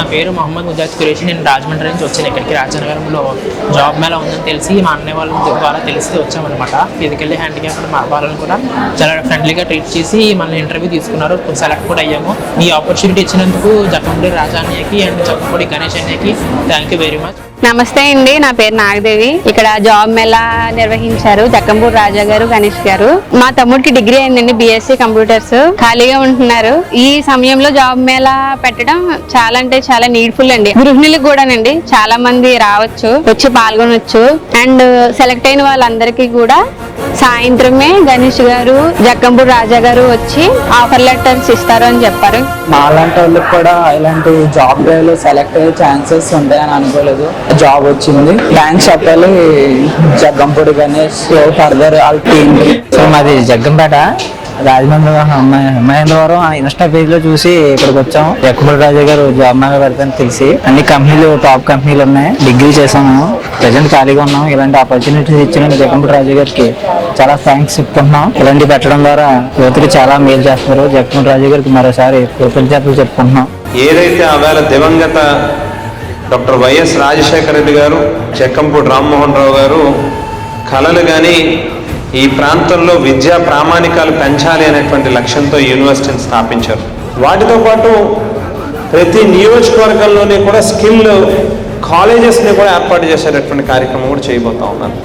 నా పేరు మొహమ్మద్ ముజాద్ కురేషి నేను రాజమండ్రి నుంచి వచ్చాను ఇక్కడికి. రాజనగరంలో జాబ్ మేళ ఉందని తెలిసి మా అన్నయ్య వాళ్ళ ద్వారా తెలిసి వచ్చామన్నమాట. ఫిజికల్లీ హ్యాండిక్యాప్ మా వాళ్ళని కూడా చాలా ఫ్రెండ్లీగా ట్రీట్ చేసి మన ఇంటర్వ్యూ తీసుకున్నారు. సెలెక్ట్ కూడా అయ్యాము. ఈ ఆపర్చునిటీ ఇచ్చినందుకు జక్కంపూడి రాజా అన్నయ్యకి అండ్ జక్కంపూడి గణేష్ అన్నయ్యకి థ్యాంక్ యూ వెరీ మచ్. నమస్తే అండి నా పేరు నాగదేవి. ఇక్కడ జాబ్ మేళా నిర్వహించారు జక్కంపూర్ రాజా గారు గణేష్ గారు. మా తమ్ముడికి డిగ్రీ అయిందండి బిఎస్సి కంప్యూటర్స్. ఖాళీగా ఉంటున్నారు. ఈ సమయంలో జాబ్ మేళా పెట్టడం చాలా అంటే చాలా నీడ్ఫుల్ అండి. గృహిణులకు కూడానండి చాలా మంది రావచ్చు వచ్చి పాల్గొనవచ్చు అండ్ సెలెక్ట్ అయిన వాళ్ళందరికీ కూడా సాయంత్రమే గణేష్ గారు జక్కంపూర్ రాజా గారు వచ్చి ఆఫర్ లెటర్స్ ఇస్తారు అని చెప్పారు. మాలాంటి వాళ్ళకి కూడా ఇలాంటి జాబ్లో సెలెక్ట్ అయ్యే ఛాన్సెస్ ఉంటాయని అనుకోలేదు. జాబ్ వచ్చింది. థ్యాంక్స్ చెప్పాలి జగ్గంపూడి గణేష్ ఫర్దర్ వాళ్ళ టీమ్. సో మాది జగ్గంపేట. రాజమండ్రి అమ్మాయి- మహేంద్రవరం ఇన్స్టా పేజ్లో చూసి ఇక్కడికి వచ్చాం. జక్కమూడి రాజా గారు జాబ్ మేళ తెలిసి అన్ని కంపెనీలు టాప్ కంపెనీలు ఉన్నాయి. డిగ్రీ చేశాను ప్రజెంట్ ఖాళీగా ఉన్నాం. ఇలాంటి ఆపర్చునిటీస్ ఇచ్చిన జక్కమూడి రాజు గారికి చాలా థ్యాంక్స్ చెప్తున్నాం. ఇలాంటి పెట్టడం ద్వారా యువతకి చాలా మేలు చేస్తారు జక్కమూడి రాజు గారికి మరోసారి కృతజ్ఞతలు చెప్పుకుంటున్నాం. ఏదైతే ఆవేళ దివంగత డాక్టర్ వైఎస్ రాజశేఖర రెడ్డి గారు చెక్కంపూడి రామ్మోహన్ రావు గారు కళలు కానీ ఈ ప్రాంతంలో విద్యా ప్రామాణికాలు పెంచాలి అనేటువంటి లక్ష్యంతో యూనివర్సిటీని స్థాపించారు. వాటితో పాటు ప్రతి నియోజకవర్గంలోనే కూడా స్కిల్ కాలేజెస్ని కూడా ఏర్పాటు చేసేటటువంటి కార్యక్రమం కూడా చేయబోతా ఉన్నారు.